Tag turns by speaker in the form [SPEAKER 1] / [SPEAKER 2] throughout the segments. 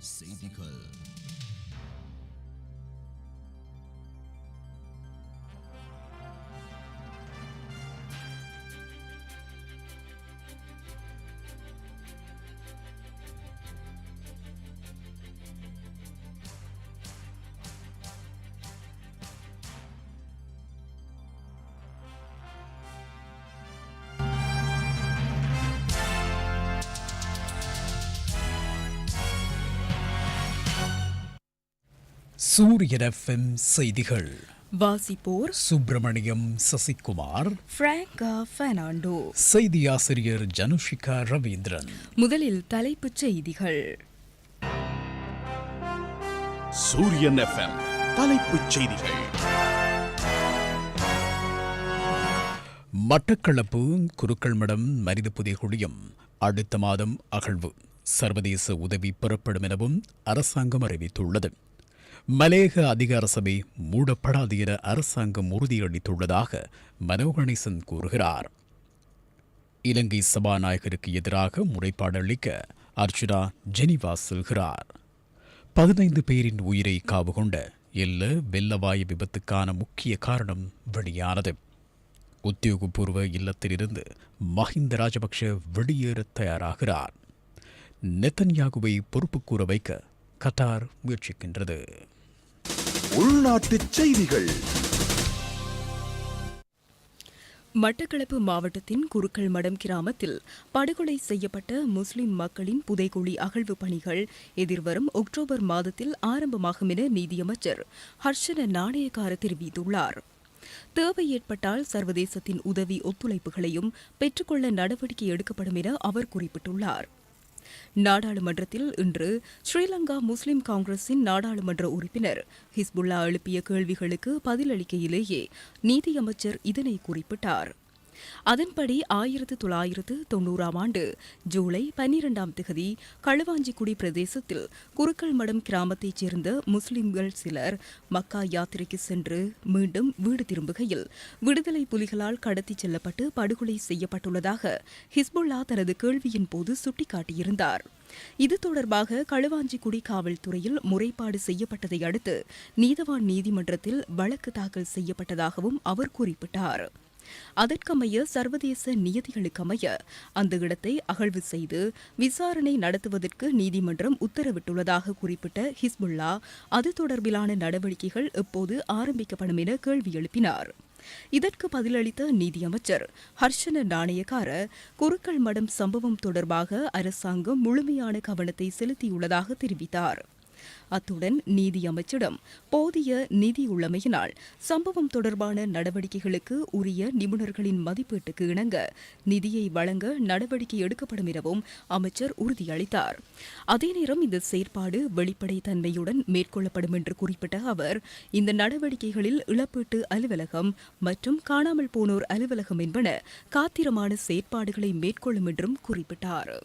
[SPEAKER 1] செய்திகள்
[SPEAKER 2] சூரியன் எஃப்எம் செய்திகள்.
[SPEAKER 3] வாசிப்போர்
[SPEAKER 2] சுப்பிரமணியம் சசிகுமார்.
[SPEAKER 3] பிராங்கா பெர்னாண்டோ
[SPEAKER 2] செய்தி ஆசிரியர் ஜனுஷிகா ரவீந்திரன்.
[SPEAKER 3] முதலில் தலைப்புச் செய்திகள்.
[SPEAKER 4] சூரியன் எஃப்எம் தலைப்புச் செய்திகள்.
[SPEAKER 2] மட்டக்களப்பு குருக்கள்மடம் மனித புதைகுழியம் அடுத்த மாதம் அகழ்வு. சர்வதேச உதவி பெறப்படும் எனவும் அரசாங்கம் அறிவித்துள்ளது. மலேக அதிகார சபை மூடப்படாது என அரசாங்கம் உறுதியளித்துள்ளதாக மனோகணேசன் கூறுகிறார். இலங்கை சபாநாயகருக்கு எதிராக முறைப்பாடு அளிக்க அர்ச்சுனா ஜெனிவா செல்கிறார். பதினைந்து பேரின் உயிரை காவு கொண்ட எல்ல வெள்ளவாயு விபத்துக்கான முக்கிய காரணம் வெளியானது. உத்தியோகபூர்வ இல்லத்திலிருந்து மஹிந்த ராஜபக்ஷ வெளியேற தயாராகிறார். நெத்தன்யாகுவை பொறுப்பு கூற வைக்க கட்டார் முயற்சிக்கின்றது.
[SPEAKER 4] உள்நாட்டு செய்திகள்.
[SPEAKER 3] மட்டக்களப்பு மாவட்டத்தின் குருக்கள் மடம் கிராமத்தில் படுகொலை செய்யப்பட்ட முஸ்லிம் மக்களின் புதைகுழி அகழ்வு பணிகள் எதிர்வரும் அக்டோபர் மாதத்தில் ஆரம்பமாகும் என நீதியமைச்சர் ஹர்ஷன நாணயக்கார தெரிவித்துள்ளார். தேவை ஏற்பட்டால் சர்வதேசத்தின் உதவி ஒத்துழைப்புகளையும் பெற்றுக்கொள்ள நடவடிக்கை எடுக்கப்படும் என அவர் குறிப்பிட்டுள்ளார். நாடாளுமன்றத்தில் இன்று ஸ்ரீலங்கா முஸ்லிம் காங்கிரசின் நாடாளுமன்ற உறுப்பினர் ஹிஸ்புல்லா எழுப்பிய கேள்விகளுக்கு பதிலளிக்கையிலேயே நீதியமைச்சர் இதனை குறிப்பிட்டார். அதன்படி ஆயிரத்து தொள்ளாயிரத்து தொன்னூறாம் ஆண்டு ஜூலை பன்னிரெண்டாம் திகதி களுவாஞ்சிக்குடி பிரதேசத்தில் குருக்கள் மடம் கிராமத்தைச் சேர்ந்த முஸ்லிம்கள் சிலர் மக்கா யாத்திரைக்கு சென்று மீண்டும் வீடு திரும்புகையில் விடுதலை புலிகளால் கடத்திச் செல்லப்பட்டு படுகொலை செய்யப்பட்டுள்ளதாக ஹிஸ்புல்லா தனது கேள்வியின் போது சுட்டிக்காட்டியிருந்தார். இது தொடர்பாக களுவாஞ்சிக்குடி காவல்துறையில் முறைப்பாடு செய்யப்பட்டதை அடுத்து நீதவான் நீதிமன்றத்தில் வழக்கு தாக்கல் செய்யப்பட்டதாகவும் அவர் குறிப்பிட்டார். அதற்கமைய சர்வதேச நியதிகளுக்கமைய அந்த இடத்தை அகழ்வு செய்து விசாரணை நடத்துவதற்கு நீதிமன்றம் உத்தரவிட்டுள்ளதாக குறிப்பிட்ட ஹிஸ்புல்லா அது தொடர்பிலான நடவடிக்கைகள் எப்போது ஆரம்பிக்கப்படும் என கேள்வி எழுப்பினார். இதற்கு பதிலளித்த நீதியமைச்சர் ஹர்ஷன நாணயக்கார குருக்கள் மடம் சம்பவம் தொடர்பாக அரசாங்கம் முழுமையான கவனத்தை செலுத்தியுள்ளதாக தெரிவித்தார். அத்துடன் நீதி அமைச்சிடம். போதிய நிதி உள்ளமையினால் சம்பவம் தொடர்பான நடவடிக்கைகளுக்கு உரிய நிபுணர்களின் மதிப்பீட்டுக்கு இணங்க நிதியை வழங்க நடவடிக்கை எடுக்கப்படும் எனவும் அமைச்சர் உறுதியளித்தார். அதே நேரம் இந்த செயற்பாடு வெளிப்படைத்தன்மையுடன் மேற்கொள்ளப்படும் என்று குறிப்பிட்ட அவர் இந்த நடவடிக்கைகளில் இழப்பீட்டு அலுவலகம் மற்றும் காணாமல் போனோர் அலுவலகம் என்பன காத்திரமான செயற்பாடுகளை மேற்கொள்ளும் என்றும் குறிப்பிட்டார்.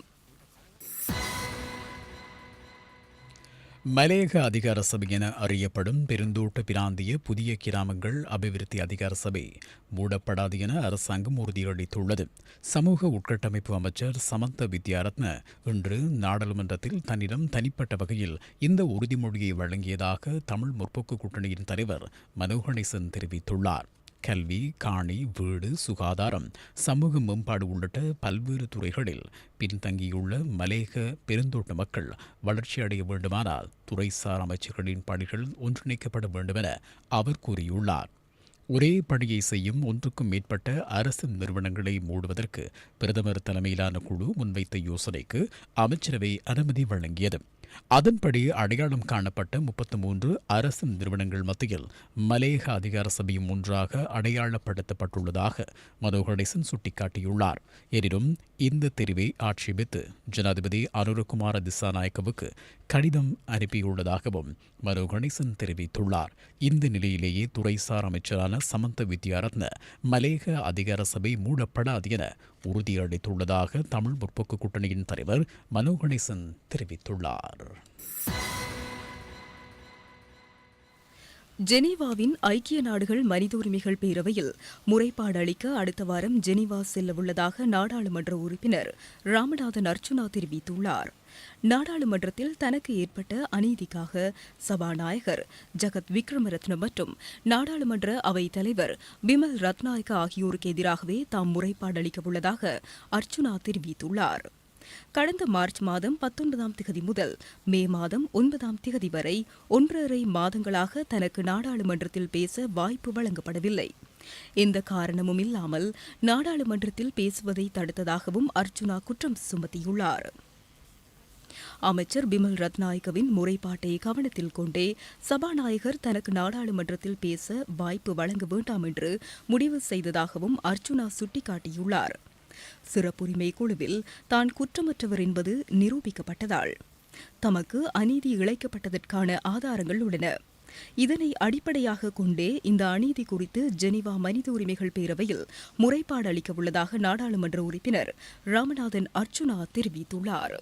[SPEAKER 2] மலையக அதிகார சபை என அறியப்படும் பெருந்தோட்ட பிராந்திய புதிய கிராமங்கள் அபிவிருத்தி அதிகார சபை மூடப்படாது என அரசாங்கம் உறுதியளித்துள்ளது. சமூக உட்கட்டமைப்பு அமைச்சர் சமந்த வித்யாரத்ன இன்று நாடாளுமன்றத்தில் தன்னிடம் தனிப்பட்ட வகையில் இந்த உறுதிமொழியை வழங்கியதாக தமிழ் முற்போக்கு கூட்டணியின் தலைவர் மனோகணேசன் தெரிவித்துள்ளார். கல்வி காணி வீடு சுகாதாரம் சமூக மேம்பாடு உள்ளிட்ட பல்வேறு துறைகளில் பின்தங்கியுள்ள மலேக பெருந்தோட்ட மக்கள் வளர்ச்சியடைய வேண்டுமானால் துறைசார் அமைச்சர்களின் பணிகள் ஒன்றிணைக்கப்பட வேண்டுமென அவர் கூறியுள்ளார். ஒரே பணியை செய்யும் ஒன்றுக்கும் மேற்பட்ட அரசு நிறுவனங்களை மூடுவதற்கு பிரதமர் தலைமையிலான குழு முன்வைத்த யோசனைக்கு அமைச்சரவை அனுமதி வழங்கியது. அதன்படி அடையாளம் காணப்பட்ட முப்பத்தி மூன்று அரசு நிறுவனங்கள் மத்தியில் மலேக அதிகார சபையும் ஒன்றாக அடையாளப்படுத்தப்பட்டுள்ளதாக மதோ கணேசன் சுட்டிக்காட்டியுள்ளார். எனினும் இந்த தெரிவை ஆட்சேபித்து ஜனாதிபதி அனுரகுமார திசாநாயக்கவுக்கு கடிதம் அனுப்பியுள்ளதாகவும் மனோ கணேசன் தெரிவித்துள்ளார். இந்த நிலையிலேயே துறைசார் அமைச்சரான சமந்த வித்யாரத்ன மலேக அதிகார சபை மூடப்படாது என உறுதியளித்துள்ளதாக தமிழ் முற்போக்கு கூட்டணியின் தலைவர் மனோ கணேசன் தெரிவித்துள்ளார்.
[SPEAKER 3] ஜெனீவாவின் ஐக்கிய நாடுகள் மனித உரிமைகள் பேரவையில் முறைப்பாடு அளிக்க அடுத்த வாரம் ஜெனீவா செல்லவுள்ளதாக நாடாளுமன்ற உறுப்பினர் ராமநாதன் அர்ச்சுனா தெரிவித்துள்ளார். நாடாளுமன்றத்தில் தனக்கு ஏற்பட்ட அநீதிக்காக சபாநாயகர் ஜகத் விக்ரமரத்ன மற்றும் நாடாளுமன்ற அவைத் தலைவர் பிமல் ரத்நாயக்க ஆகியோருக்கு எதிராகவே தாம் முறைப்பாடு அளிக்கவுள்ளதாக அர்ச்சுனா தெரிவித்துள்ளார். கடந்த மார்ச் மாதம் பத்தொன்பதாம் திகதி முதல் மே மாதம் ஒன்பதாம் திகதி வரை ஒன்றரை மாதங்களாக தனக்கு நாடாளுமன்றத்தில் பேச வாய்ப்பு வழங்கப்படவில்லை. எந்த காரணமும் இல்லாமல் நாடாளுமன்றத்தில் பேசுவதை தடுத்ததாகவும் அர்ச்சுனா குற்றம் சுமத்தியுள்ளார். அமைச்சர் பிமல் ரத்நாயக்கவின் முறைப்பாட்டை கவனத்தில் கொண்டே சபாநாயகர் தனக்கு நாடாளுமன்றத்தில் பேச வாய்ப்பு வழங்க வேண்டாம் என்று முடிவு செய்ததாகவும் அர்ச்சுனா சுட்டிக்காட்டியுள்ளார். சிறப்புரிமை குழுவில் தான் குற்றமற்றவர் என்பது நிரூபிக்கப்பட்டதால் தமக்கு அநீதி இழைக்கப்பட்டதற்கான ஆதாரங்கள் உள்ளன. இதனை அடிப்படையாக கொண்டே இந்த அநீதி குறித்து ஜெனீவா மனித உரிமைகள் பேரவையில் முறைப்பாடு அளிக்க உள்ளதாக நாடாளுமன்ற உறுப்பினர் ராமநாதன் அர்ச்சுனா தெரிவித்துள்ளார்.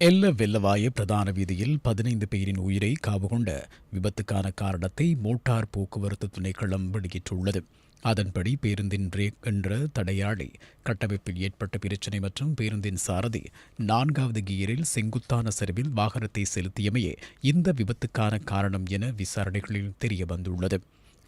[SPEAKER 2] எல்ல வெள்ளவாய பிரதான வீதியில் பதினைந்து பேரின் உயிரை காவுகொண்ட விபத்துக்கான காரணத்தை மோட்டார் போக்குவரத்து திணைக்களம் வெளியிட்டுள்ளது. அதன்படி பேருந்தின் பிரேக் என்ற தடையாளி கட்டமைப்பில் ஏற்பட்ட பிரச்சினை மற்றும் பேருந்தின் சாரதி நான்காவது கியரில் செங்குத்தான சரிவில் வாகனத்தை செலுத்தியமையே இந்த விபத்துக்கான காரணம் என விசாரணைகளில் தெரிய வந்துள்ளது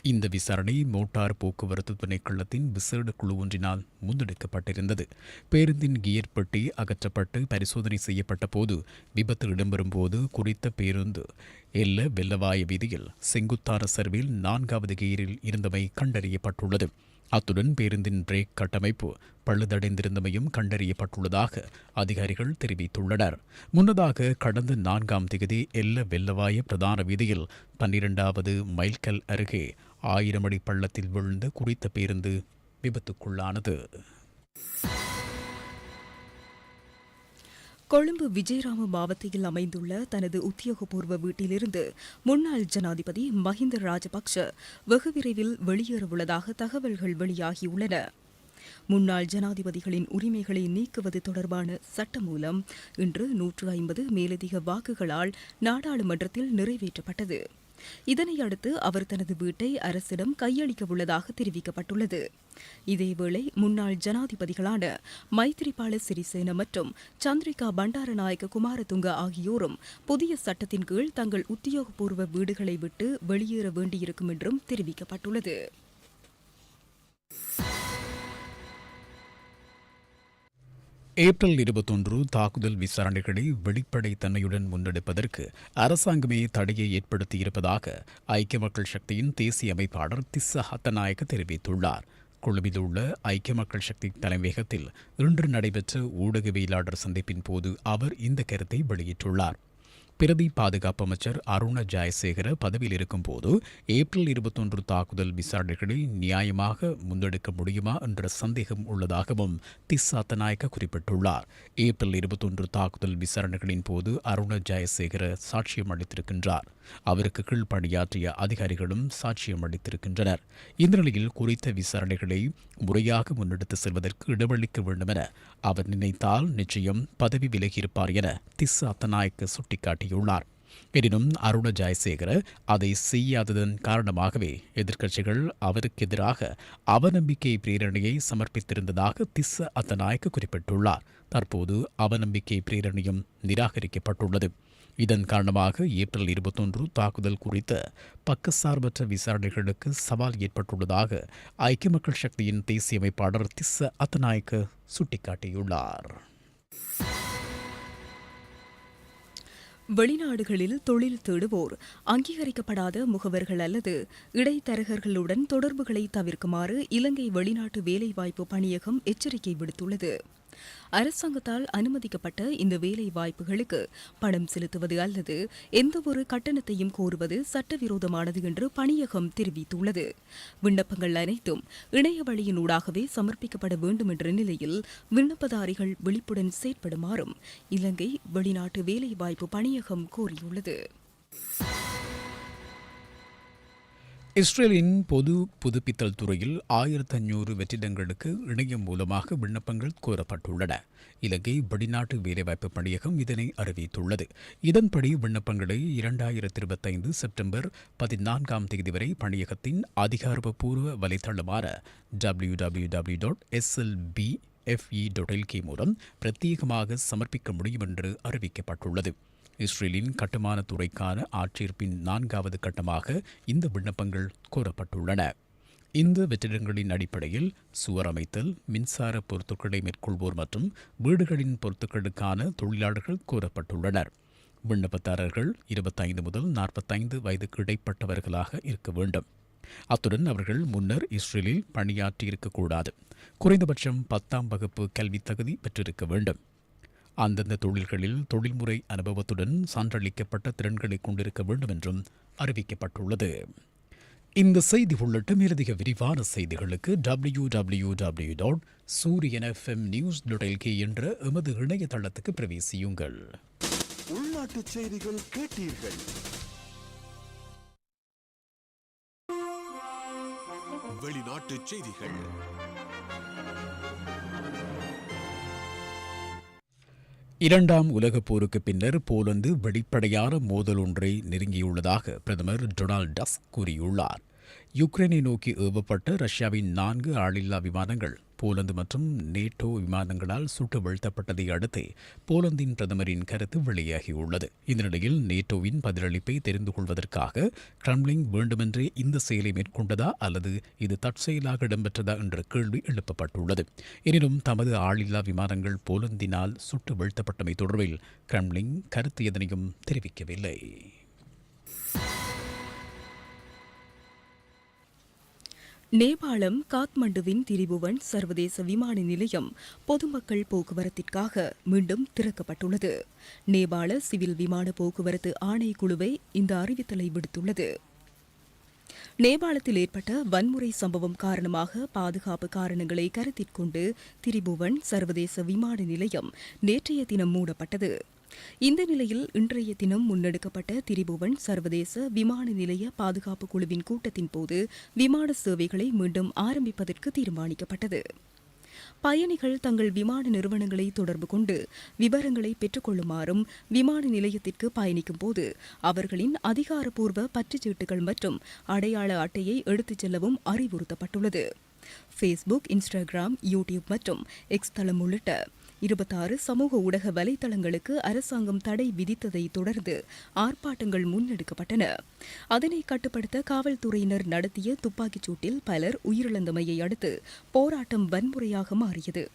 [SPEAKER 2] இந்த விசாரணை மோட்டார் போக்குவரத்து திணைக்களத்தின் விசேட குழு ஒன்றினால் முன்னெடுக்கப்பட்டிருந்தது. பேருந்தின் கியர் பெட்டி அகற்றப்பட்டு பரிசோதனை செய்யப்பட்ட போது விபத்து இடம்பெறும் போது குறித்த பேருந்து எல்ல வெள்ளவாய வீதியில் செங்குத்தான சர்வில் நான்காவது கியரில் இருந்தமை கண்டறியப்பட்டுள்ளது. அத்துடன் பேருந்தின் பிரேக் கட்டமைப்பு பழுதடைந்திருந்தமையும் கண்டறியப்பட்டுள்ளதாக அதிகாரிகள் தெரிவித்துள்ளனர். முன்னதாக கடந்த நான்காம் திகதி எல்ல வெள்ளவாய பிரதான வீதியில் பன்னிரண்டாவது மைல்கல் அருகே ஆயிரம் அடி பள்ளத்தில் விழுந்த குறித்த பேருந்து விபத்துக்குள்ளானது.
[SPEAKER 3] கொழும்பு விஜயராம மாவட்டத்தில் அமைந்துள்ள தனது உத்தியோகபூர்வ வீட்டிலிருந்து முன்னாள் ஜனாதிபதி மஹிந்த ராஜபக்ஷ வெகு விரைவில் வெளியேறவுள்ளதாக தகவல்கள் வெளியாகியுள்ளன. முன்னாள் ஜனாதிபதிகளின் உரிமைகளை நீக்குவது தொடர்பான சட்டமூலம் இன்று நூற்று ஐம்பது மேலதிக வாக்குகளால் நாடாளுமன்றத்தில் நிறைவேற்றப்பட்டது. இதனையடுத்து அவர் தனது வீட்டை அரசிடம் கையளிக்க உள்ளதாக தெரிவிக்கப்பட்டுள்ளது. இதேவேளை முன்னாள் ஜனாதிபதிகளான மைத்திரிபால சிறிசேன மற்றும் சந்திரிகா பண்டாரநாயக்க குமாரதுங்க ஆகியோரும் புதிய சட்டத்தின் கீழ் தங்கள் உத்தியோகபூர்வ வீடுகளை விட்டு வெளியேற வேண்டியிருக்கும் என்றும் தெரிவிக்கப்பட்டுள்ளது.
[SPEAKER 2] ஏப்ரல் இருபத்தொன்று தாக்குதல் விசாரணைகளை வெளிப்படைத்தன்மையுடன் முன்னெடுப்பதற்கு அரசாங்கமே தடையை ஏற்படுத்தியிருப்பதாக ஐக்கிய மக்கள் சக்தியின் தேசிய அமைப்பாளர் திஸ்ஸ ஹத்தநாயக்க தெரிவித்துள்ளார். கொழும்பில் உள்ள ஐக்கிய மக்கள் சக்தி தலைமையகத்தில் இன்று நடைபெற்ற ஊடகவியலாளர் சந்திப்பின் போது அவர் இந்த கருத்தை வெளியிட்டுள்ளார். பிரதி பாதுகாப்பு அமைச்சர் அருண ஜெயசேகர பதவியில் இருக்கும்போது ஏப்ரல் இருபத்தொன்று தாக்குதல் விசாரணைகளில் நியாயமாக முன்னெடுக்க முடியுமா என்ற சந்தேகம் உள்ளதாகவும் திஸ்ஸாத்த நாயக்க குறிப்பிட்டுள்ளார். ஏப்ரல் இருபத்தொன்று தாக்குதல் விசாரணைகளின் போது அருண ஜெயசேகர சாட்சியம் அளித்திருக்கின்றார். அவருக்கு கீழ் பணியாற்றிய அதிகாரிகளும் சாட்சியம் அளித்திருக்கின்றனர். இந்த நிலையில் குறித்த விசாரணைகளை முறையாக முன்னெடுத்து செல்வதற்கு இடமளிக்க வேண்டும் என அவர் நினைத்தால் நிச்சயம் பதவி விலகியிருப்பார் என திஸ் அத்தநாயக்க கூறியுள்ளார். எனினும் அருண ஜெயசேகர அதை செய்யாததன் காரணமாகவே எதிர்க்கட்சிகள் அவருக்கு எதிராக அவநம்பிக்கை பிரேரணையை சமர்ப்பித்திருந்ததாக திஸ்ஸ அத்தநாயக்க குறிப்பிட்டுள்ளார். தற்போது அவநம்பிக்கை பிரேரணையும் நிராகரிக்கப்பட்டுள்ளது. இதன் காரணமாக ஏப்ரல் இருபத்தொன்று தாக்குதல் குறித்த பக்கசார்பற்ற விசாரணைகளுக்கு சவால் ஏற்பட்டுள்ளதாக ஐக்கிய மக்கள் சக்தியின் தேசிய அமைப்பாளர் திஸ்ஸ அத்தநாயக்க சுட்டிக்காட்டியுள்ளார்.
[SPEAKER 3] வெளிநாடுகளில் தொழில் தேடுவோர் அங்கீகரிக்கப்படாத முகவர்கள் அல்லது இடைத்தரகர்களுடன் தொடர்புகளை தவிர்க்குமாறு இலங்கை வெளிநாட்டு வேலைவாய்ப்பு பணியகம் எச்சரிக்கை விடுத்துள்ளது. அரசாங்கத்தால் அனுமதிக்கப்பட்ட இந்த வேலை வாய்ப்புகளுக்கு பணம் செலுத்துவது அல்லது எந்தவொரு கட்டணத்தையும் கோருவது சட்டவிரோதமானது என்று பணியகம் தெரிவித்துள்ளது. விண்ணப்பங்கள் அனைத்தும் இணைய வழியினூடாகவே சமர்ப்பிக்கப்பட வேண்டும் என்ற நிலையில் விண்ணப்பதாரிகள் விழிப்புடன் செயற்படுமாறும் இலங்கை வெளிநாட்டு வேலைவாய்ப்பு பணியகம் கோரியுள்ளது
[SPEAKER 2] இஸ்ரேலின் பொது புதுப்பித்தல் துறையில் ஆயிரத்தி ஐநூறு வெற்றிடங்களுக்கு இணையம் மூலமாக விண்ணப்பங்கள் கோரப்பட்டுள்ளன. இலங்கை வெளிநாட்டு வேலைவாய்ப்பு பணியகம் இதனை அறிவித்துள்ளது. இதன்படி விண்ணப்பங்களை இரண்டாயிரத்தி இருபத்தைந்து செப்டம்பர் பதினான்காம் தேதி வரை பணியகத்தின் அதிகாரப்பூர்வ வலைத்தளமான W W W dot SLB FE dot LK மூலம் பிரத்யேகமாக சமர்ப்பிக்க முடியும் என்று அறிவிக்கப்பட்டுள்ளது. இஸ்ரேலின் கட்டுமான துறைக்கான ஆட்சேர்ப்பின் நான்காவது கட்டமாக இந்த விண்ணப்பங்கள் கோரப்பட்டுள்ளன இந்த வெற்றிடங்களின் அடிப்படையில் சுவர் அமைத்தல் மின்சார பொருத்துக்களை மேற்கொள்வோர் மற்றும் வீடுகளின் பொருத்துக்களுக்கான தொழிலாளர்கள் கோரப்பட்டுள்ளனர் விண்ணப்பதாரர்கள் இருபத்தைந்து முதல் நாற்பத்தைந்து வயதுக்கு இடைப்பட்டவர்களாக இருக்க வேண்டும். அத்துடன் அவர்கள் முன்னர் இஸ்ரேலில் பணியாற்றியிருக்கக்கூடாது குறைந்தபட்சம் பத்தாம் வகுப்பு கல்வி தகுதி பெற்றிருக்க வேண்டும். அந்தந்த தொழில்களில் தொழில்முறை அனுபவத்துடன் சான்றளிக்கப்பட்ட திறன்களை கொண்டிருக்க வேண்டும் என்றும் அறிவிக்கப்பட்டுள்ளது. இந்த செய்தி உள்ளிட்ட மேலதிக விரிவான செய்திகளுக்கு W W W dot Sooriyan FM news dot என்ற எமது இணையதளத்துக்கு பிரவேசியுங்கள்.
[SPEAKER 4] உள்நாட்டு செய்திகள் கேட்டீர்கள். வெளிநாட்டு செய்திகள்.
[SPEAKER 2] இரண்டாம் உலகப் போருக்கு பின்னர் போலந்து வெளிப்படையான மோதல் ஒன்றை நெருங்கியுள்ளதாக பிரதமர் டொனால்ட் டஸ்க் கூறியுள்ளார். யுக்ரைனை நோக்கி ஏவப்பட்ட ரஷ்யாவின் நான்கு ஆளில்லா விமானங்கள் போலந்து மற்றும் நேட்டோ விமானங்களால் சுட்டு வீழ்த்தப்பட்டதை அடுத்து போலந்தின் பிரதமரின் கருத்து வெளியாகியுள்ளது. இந்த நிலையில் நேட்டோவின் பதிலளிப்பை தெரிந்து கொள்வதற்காக கிரம்லிங் வேண்டுமென்றே இந்த செயலை மேற்கொண்டதா அல்லது இது தற்செயலாக இடம்பெற்றதா என்ற கேள்வி எழுப்பப்பட்டுள்ளது. எனினும் தமது ஆளில்லா விமானங்கள் போலந்தினால் சுட்டு வீழ்த்தப்பட்டமை தொடர்பில் கிரம்லிங் கருத்து எதனையும் தெரிவிக்கவில்லை.
[SPEAKER 3] நேபாளம் காத்மண்டுவின் திரிபுவன் சர்வதேச விமான நிலையம் பொதுமக்கள் போக்குவரத்திற்காக மீண்டும் திறக்கப்பட்டுள்ளது. நேபாள சிவில் விமான போக்குவரத்து ஆணைக்குழுவை இந்த அறிவித்தலை விடுத்துள்ளது. நேபாளத்தில் ஏற்பட்ட வன்முறை சம்பவம் காரணமாக பாதுகாப்பு காரணங்களை கருத்திற்கொண்டு திரிபுவன் சர்வதேச விமான நிலையம் நேற்றைய தினம் மூடப்பட்டது. இந்த நிலையில் இன்றைய தினம் முன்னெடுக்கப்பட்ட திரிபுவன் சர்வதேச விமான நிலைய பாதுகாப்பு குழுவின் கூட்டத்தின் போது விமான சேவைகளை மீண்டும் ஆரம்பிப்பதற்கு தீர்மானிக்கப்பட்டது. பயணிகள் தங்கள் விமான நிறுவனங்களை தொடர்பு கொண்டு விவரங்களை பெற்றுக்கொள்ளுமாறும் விமான நிலையத்திற்கு பயணிக்கும் போது அவர்களின் அதிகாரப்பூர்வ பற்றுச்சீட்டுகள் மற்றும் அடையாள அட்டையை எடுத்துச் செல்லவும் அறிவுறுத்தப்பட்டுள்ளது. ஃபேஸ்புக் இன்ஸ்டாகிராம் யூடியூப் மற்றும் எக்ஸ் தளம் உள்ளிட்ட இருபத்தாறு சமூக ஊடக வலைதளங்களுக்கு அரசாங்கம் தடை விதித்ததை தொடர்ந்து ஆர்ப்பாட்டங்கள் முன்னெடுக்கப்பட்டன. அதனை கட்டுப்படுத்த காவல்துறையினர் நடத்திய துப்பாக்கிச் சூட்டில் பலர் உயிரிழந்தமையை அடுத்து போராட்டம் வன்முறையாக மாறியது.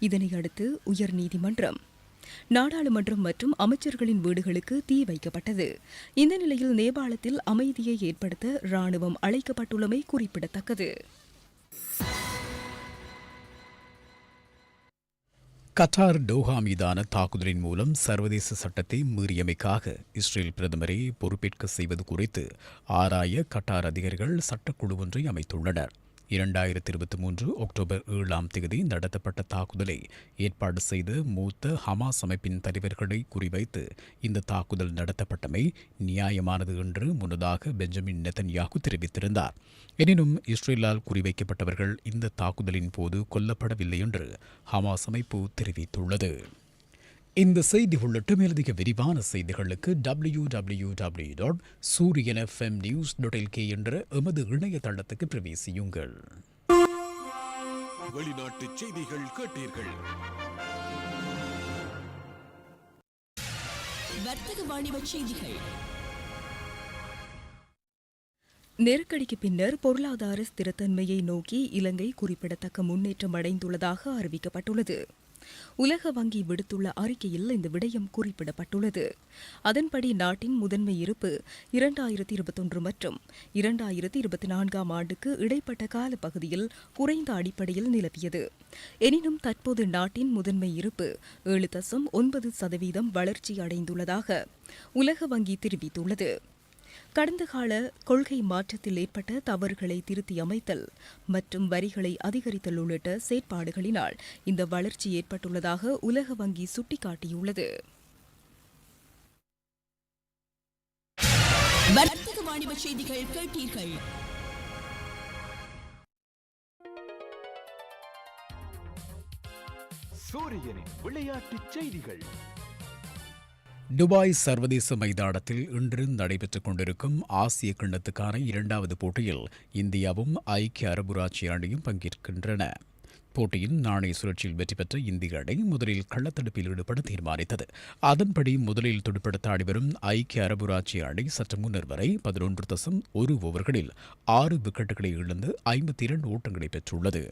[SPEAKER 3] இதனையடுத்து உயர்நீதிமன்றம் நாடாளுமன்றம் மற்றும் அமைச்சர்களின் வீடுகளுக்கு தீ வைக்கப்பட்டது. இந்த நிலையில் நேபாளத்தில் அமைதியை ஏற்படுத்த ராணுவம் அழைக்கப்பட்டுள்ளமை குறிப்பிடத்தக்கது.
[SPEAKER 2] கட்டார் டோஹா மீதான தாக்குதலின் மூலம் சர்வதேச சட்டத்தை மீறியமைக்காக இஸ்ரேல் பிரதமரை பொறுப்பேற்க செய்வது குறித்து ஆராய கட்டார் அதிகாரிகள் சட்டக்குழு ஒன்றை அமைத்துள்ளனர். இரண்டாயிரத்தி இருபத்தி மூன்று அக்டோபர் ஏழாம் தேதி நடத்தப்பட்ட தாக்குதலை ஏற்பாடு செய்த மூத்த ஹமாஸ் அமைப்பின் தலைவர்களை குறிவைத்து இந்த தாக்குதல் நடத்தப்பட்டமை நியாயமானது என்று முன்னதாக பெஞ்சமின் நெதன்யாகு தெரிவித்திருந்தார். எனினும் இஸ்ரேலால் குறிவைக்கப்பட்டவர்கள் இந்த தாக்குதலின் போது கொல்லப்படவில்லை என்று ஹமாஸ் அமைப்பு தெரிவித்துள்ளது. இந்த செய்தி உள்ளிட்ட மேலதிக விரிவான செய்திகளுக்கு W W W dot Sooriyan FM news dot LK என்ற எமது இணையதளத்துக்கு பிரவேசியுங்கள்.
[SPEAKER 4] வெளிநாட்டு செய்திகள் கேட்டீர்கள்.
[SPEAKER 5] வர்த்தக வாணிப செய்திகள்.
[SPEAKER 3] நெருக்கடிக்கு பின்னர் பொருளாதார ஸ்திரத்தன்மையை நோக்கி இலங்கை குறிப்பிடத்தக்க முன்னேற்றம் அடைந்துள்ளதாக அறிவிக்கப்பட்டுள்ளது. உலக வங்கி விடுத்துள்ள அறிக்கையில் இந்த விடயம் குறிப்பிடப்பட்டுள்ளது. அதன்படி நாட்டின் முதன்மை இருப்பு இரண்டாயிரத்தி இருபத்தொன்று மற்றும் இரண்டாயிரத்தி இருபத்தி நான்காம் ஆண்டுக்கு இடைப்பட்ட கால பகுதியில் குறைந்த அடிப்படையில் நிலவியது. எனினும் தற்போது நாட்டின் முதன்மை இருப்பு ஏழு தசம் ஒன்பது சதவீதம் வளர்ச்சி அடைந்துள்ளதாக உலக வங்கி தெரிவித்துள்ளது. கடந்த கால கொள்கை மாற்றத்தில் ஏற்பட்ட தவறுகளை திருத்தி அமைத்தல் மற்றும் வரிகளை அதிகரித்தல் உள்ளிட்ட செயற்பாடுகளினால் இந்த வளர்ச்சி ஏற்பட்டுள்ளதாக உலக வங்கி சுட்டிக்காட்டியுள்ளது.
[SPEAKER 5] வர்த்தக வாணிப செய்திகள் கேட்டீர்கள்.
[SPEAKER 4] சூரியனின் விளையாட்டுச் செய்திகள்.
[SPEAKER 2] துபாய் சர்வதேச மைதானத்தில் இன்று நடைபெற்றுக் கொண்டிருக்கும் ஆசிய கிண்ணத்துக்கான இரண்டாவது போட்டியில் இந்தியாவும் ஐக்கிய அரபு ராச்சிய அணியும் பங்கேற்கின்றன. போட்டியின் நாணய சுழற்சியில் வெற்றி பெற்ற இந்திய அணி முதலில் கள்ளத்தடுப்பில் ஈடுபட தீர்மானித்தது. அதன்படி முதலில் துடுப்படுத்த ஆடிவரும் ஐக்கிய அரபு ராச்சிய அணி சற்று முன்னர் வரை பதினொன்று தசம் ஒரு ஓவர்களில் ஆறு விக்கெட்டுகளை இழந்து ஐம்பத்தி இரண்டு ஓட்டங்களை பெற்றுள்ளது.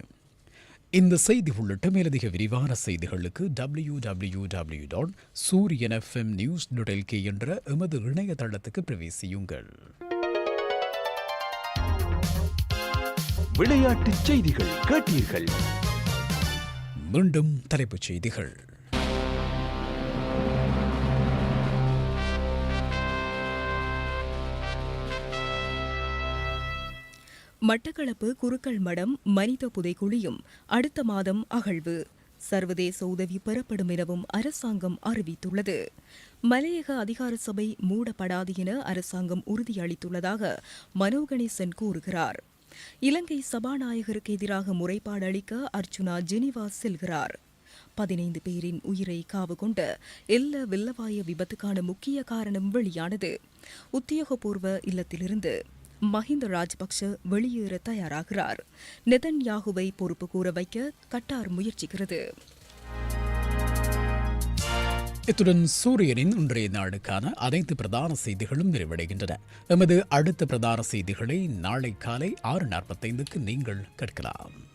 [SPEAKER 2] இந்த செய்தி உள்ளிட்ட மேலதிக விரிவான செய்திகளுக்கு W W W dot Sooriyan FM news dot LK என்ற எமது இணையதளத்துக்கு பிரவேசியுங்கள்.
[SPEAKER 4] விளையாட்டுச் செய்திகள் கேட்டீர்கள்.
[SPEAKER 2] மீண்டும் தலைப்புச் செய்திகள்.
[SPEAKER 3] மட்டக்களப்பு குருக்கள் மடம் மனித புதைக்குழியும் அடுத்த மாதம் அகழ்வு. சர்வதேச உதவி பெறப்படும் எனவும் அரசாங்கம் அறிவித்துள்ளது. மலையக அதிகார சபை மூடப்படாது என அரசாங்கம் உறுதியளித்துள்ளதாக மனோ கணேசன் கூறுகிறார். இலங்கை சபாநாயகருக்கு எதிராக முறைப்பாடு அளிக்க அர்ச்சுனா ஜெனிவா செல்கிறார். பதினைந்து பேரின் உயிரை காவு கொண்ட எல்ல வெள்ளவாய விபத்துக்கான முக்கிய காரணம் வெளியானது. உத்தியோகபூர்வ இல்லத்திலிருந்து மஹிந்த ராஜபக்ஷ வெளியேற தயாராகிறார். நெதன்யாகுவை பொறுப்பு கூற வைக்க கட்டார் முயற்சிக்கிறது.
[SPEAKER 2] இத்துடன் சூரியனின் இன்றைய நாடுக்கான அனைத்து பிரதான செய்திகளும் நிறைவடைகின்றன. எமது அடுத்த பிரதான செய்திகளை நாளை காலை ஆறு நாற்பத்தைந்துக்கு நீங்கள் கேட்கலாம்.